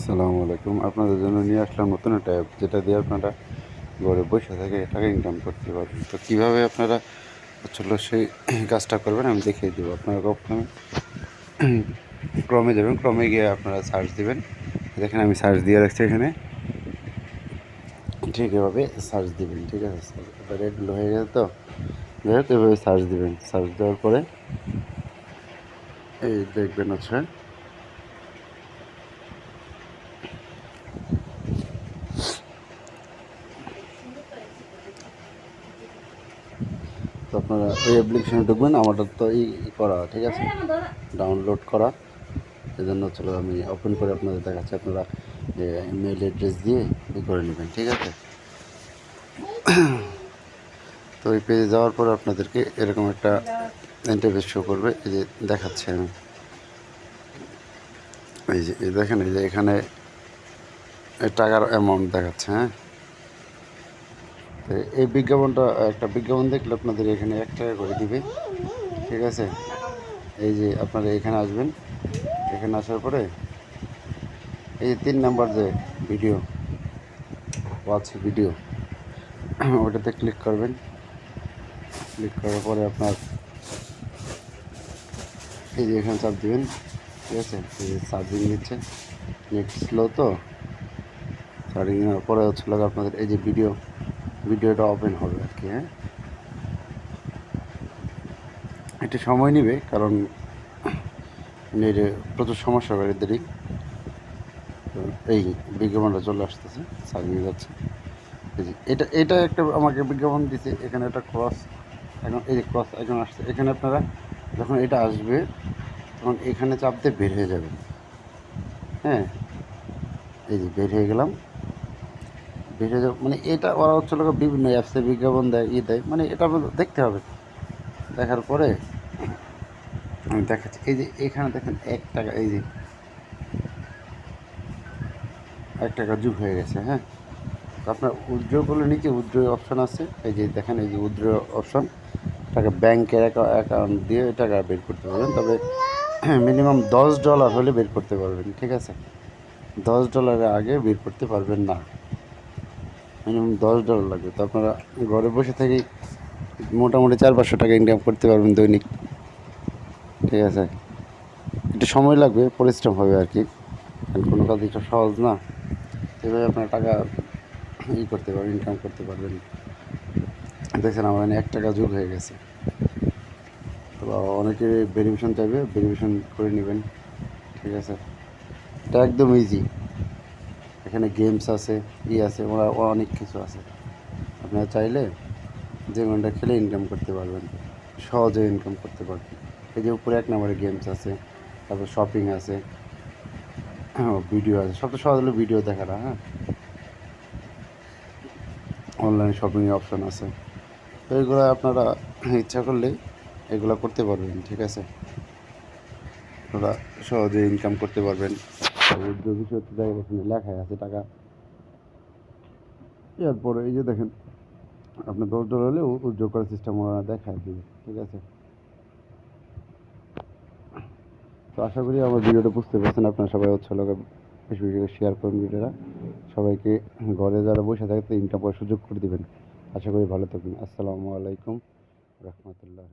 আসসালামু আলাইকুম। আপনাদের জন্য নিয়ে আসলাম নতুন একটা অ্যাপ যেটা দিয়ে আপনারা ঘরে বসে থেকে টাকা ইনকাম করতে পারবেন। তো কীভাবে আপনারা আসলে সেই কাজটা করবেন আমি দেখিয়ে দেবো। আপনারা প্রথমে ক্রমে যাবেন। ক্রমে গিয়ে আপনারা সার্চ দেবেন। দেখেন আমি সার্চ দিয়ে রাখছি এখানে। ঠিক এভাবে সার্চ দিবেন, ঠিক আছে? এবারে এগুলো হয়ে গেছে তো? যাই হোক, এভাবে সার্চ দেবেন। সার্চ দেওয়ার পরে এই দেখবেন হচ্ছে তো আপনারা ওই অ্যাপ্লিকেশনে ঢুকবেন, আমারটা তো এই করা, ঠিক আছে? ডাউনলোড করা। এজন্য চলো আমি ওপেন করে আপনাদের দেখাচ্ছি, আপনারা মেল অ্যাড্রেস দিয়ে ই করে নেবেন, ঠিক আছে? তো এই পেজে যাওয়ার পর আপনাদেরকে এরকম একটা ইন্টারভিউ শো করবে, এই যে দেখাচ্ছি আমি। এই যে দেখেন, এই যে এখানে টাকার অ্যামাউন্ট দেখাচ্ছে হ্যাঁ? এই বিজ্ঞাপনটা, একটা বিজ্ঞাপন দেখলে আপনাদের এখানে এক টাকা করে দিবে। ঠিক আছে? এই যে আপনারা এখানে আসবেন। এখানে আসার পরে এই যে তিন নাম্বার যে ভিডিও ওয়াচ ভিডিও ওটাতে ক্লিক করবেন। ক্লিক করার পরে আপনার এই যে এখানে চাপ দিবেন। ঠিক আছে? এই যে চার্জিং নিচ্ছে নেট স্লো তো। চার্জিং পরে হচ্ছে লাগে আপনাদের এই যে ভিডিও ভিডিওটা ওপেন হবে আর কি হ্যাঁ? একটু সময় নেবে, কারণ নেটে প্রচুর সমস্যা করে দেরি। এই বিজ্ঞাপনটা চলে আসতেছে চার্জিং যাচ্ছে। এটা এটা একটা আমাকে বিজ্ঞাপন দিছে, এখানে একটা ক্রস, এখন এই যে ক্রস এখন আসছে, এখানে আপনারা যখন এটা আসবে, তখন এখানে চাপ দিয়ে বের হয়ে যাবে হ্যাঁ? এই যে বের হয়ে গেলাম। যাব মানে এটা ওরা হচ্ছে লোক বিভিন্ন অ্যাপসে বিজ্ঞাপন দেয়, ই দেয়। মানে এটা দেখতে হবে। দেখার পরে আমি দেখাচ্ছি। এই যে এখানে দেখেন এক টাকা, এই যে এক টাকা যুগ হয়ে গেছে হ্যাঁ? আপনার উজ্জ্ব করলে নিচে উজ্জ্ব অপশান আছে। এই যে দেখেন, এই যে উজ্জ্ব অপশান। টাকা ব্যাংকের অ্যাকাউন্ট দিয়ে টাকা বের করতে পারবেন। তবে মিনিমাম দশ ডলার হলে বের করতে পারবেন, ঠিক আছে? দশ ডলারের আগে বের করতে পারবেন না। মিনিমাম দশ ডলার লাগবে। তো আপনারা ঘরে বসে থেকেই মোটামুটি চার পাঁচশো টাকা ইনকাম করতে পারবেন দৈনিক। ঠিক আছে? একটু সময় লাগবে, পরিশ্রম হবে আর কি। কোনো কাজ একটু সহজ না। এভাবে আপনার টাকা ই করতে পারবেন ইনকাম করতে পারবেন। দেখছেন আমার এক টাকা যোগ হয়ে গেছে। তো অনেকে ভেরিফিকেশন চাইবে ভেরিফিকেশন করে নেবেন। ঠিক আছে? এটা একদম ইজি এখানে গেমস আছে, ই আছে, ওরা অনেক কিছু আছে। আপনারা চাইলে যে কোনটা খেলে ইনকাম করতে পারবেন, সহজে ইনকাম করতে পারবেন। এই যে উপরে এক নম্বরে গেমস আছে, তারপর শপিং আছে ভিডিও আছে সবচেয়ে সহজ হলো ভিডিও দেখাটা হ্যাঁ। অনলাইন শপিংয়ের অপশান আছে। তো এগুলো আপনারা ইচ্ছা করলে এগুলো করতে পারবেন, ঠিক আছে? আপনারা সহজে ইনকাম করতে পারবেন। উদ্যোগ বিষয় তো দেখা গেছে লেখাই আছে টাকা। এরপরে এই যে দেখেন দশ ডলার হলে উদ্যোগ করার সিস্টেম ওরা দেখায় দিবে, ঠিক আছে? তো আশা করি আমার ভিডিওটা বুঝতে পারছেন, আপনারা সবাই হচ্ছে লোক বেশি বেশি শেয়ার করুন ভিডিওটা। সবাইকে ঘরে যারা বসে থাকে, তো ইনকাম করার সুযোগ করে দিবেন। আশা করি ভালো থাকবেন। আসসালামু আলাইকুম, রহমতুল্লাহ।